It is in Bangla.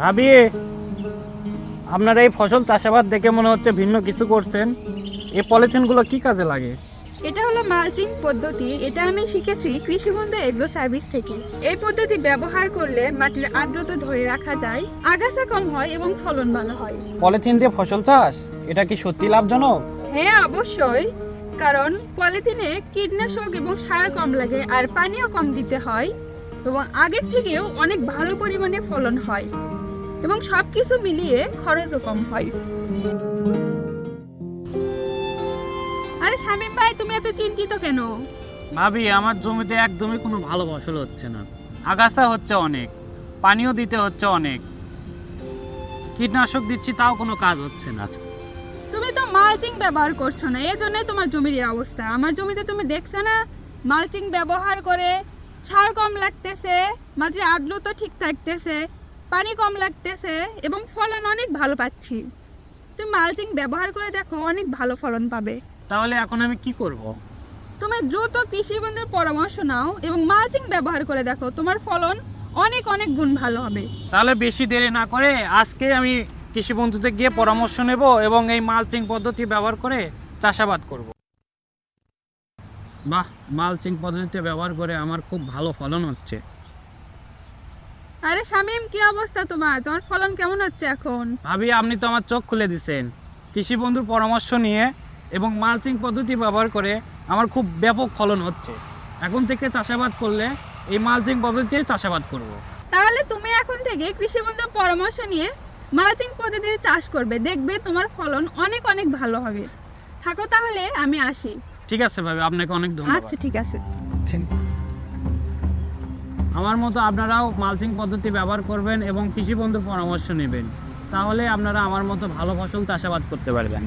ভাবি আপনারা এই ফসল চাষাবাদ দেখে মনে হচ্ছে ভিন্ন কিছু করছেন। এই পলিথিনগুলো কি কাজে লাগে? এটা হলো মালচিং পদ্ধতি। এটা আমি শিখেছি কৃষি বন্ধু এগ্রো সার্ভিস থেকে। এই পদ্ধতি ব্যবহার করলে মাটির আর্দ্রতা ধরে রাখা যায় আগাছা কম হয় এবং ফলন ভালো হয়। পলিথিন দিয়ে ফসল চাষ? এটা কি সত্যি লাভজনক? হ্যাঁ অবশ্যই। কারণ পলিথিনে কীটনাশক এবং সার কম লাগে আর পানিও কম দিতে হয় এবং আগের থেকেও অনেক ভালো পরিমাণে ফলন হয় এবং সব কিছু মিলিয়ে খরচও কম হয়। আরে শামীম ভাই, তুমি এত চিন্তিত কেন? ভাবি, আমার জমিতে একদমই কোনো ভালো ফসল হচ্ছে না। আগাছা হচ্ছে অনেক, পানিও দিতে হচ্ছে অনেক। কীটনাশক দিচ্ছি, তাও কোনো কাজ হচ্ছে না। তো মালচিং ব্যবহার করছ না এই জন্যই তোমার জমির এই অবস্থা। আমার জমিতে তুমি দেখছ না মালচিং ব্যবহার করে সার কম লাগতেছে মাটির আর্দ্রতা ঠিক থাকতেছে পানি কম লাগতেছে এবং ফলন অনেক ভালো পাচ্ছি। তুমি মালচিং ব্যবহার করে দেখো অনেক ভালো ফলন পাবে। তাহলে এখন আমি কি করব। তুমি দ্রুত কৃষি বন্ধুর পরামর্শ নাও এবং মালচিং ব্যবহার করে দেখো তোমার ফলন অনেক অনেক গুণ ভালো হবে। তাহলে বেশি দেরি না করে আজকে আমি কৃষি বন্ধুতে গিয়ে পরামর্শ নেব এবং এই মালচিং পদ্ধতি ব্যবহার করে চাষাবাদ করব। বাহ মালচিং পদ্ধতিতে ব্যবহার করে আমার খুব ভালো ফলন হচ্ছে। আরে শামীম কি অবস্থা তোমার? তোমার ফলন কেমন হচ্ছে এখন? ভাবি আপনি তো আমার চোখ খুলে দিছেন। কৃষি বন্ধুর পরামর্শ নিয়ে এবং মালচিং পদ্ধতি ব্যবহার করে আমার খুব ব্যাপক ফলন হচ্ছে। এখন থেকে চাষাবাদ করলে এই মালচিং পদ্ধতিতে চাষাবাদ করব। তাহলে তুমি এখন থেকে কৃষি বন্ধুর পরামর্শ নিয়ে মালচিং পদ্ধতিতে চাষ করবে দেখবে তোমার ফলন অনেক অনেক ভালো হবে। থাকো তাহলে আমি আসি। ঠিক আছে ভাবি আপনাকে অনেক ধন্যবাদ। আচ্ছা ঠিক আছে। আমার মতো আপনারাও মালচিং পদ্ধতি ব্যবহার করবেন এবং কৃষি বন্ধুর পরামর্শ নেবেন। তাহলে আপনারা আমার মতো ভালো ফসল চাষাবাদ করতে পারবেন।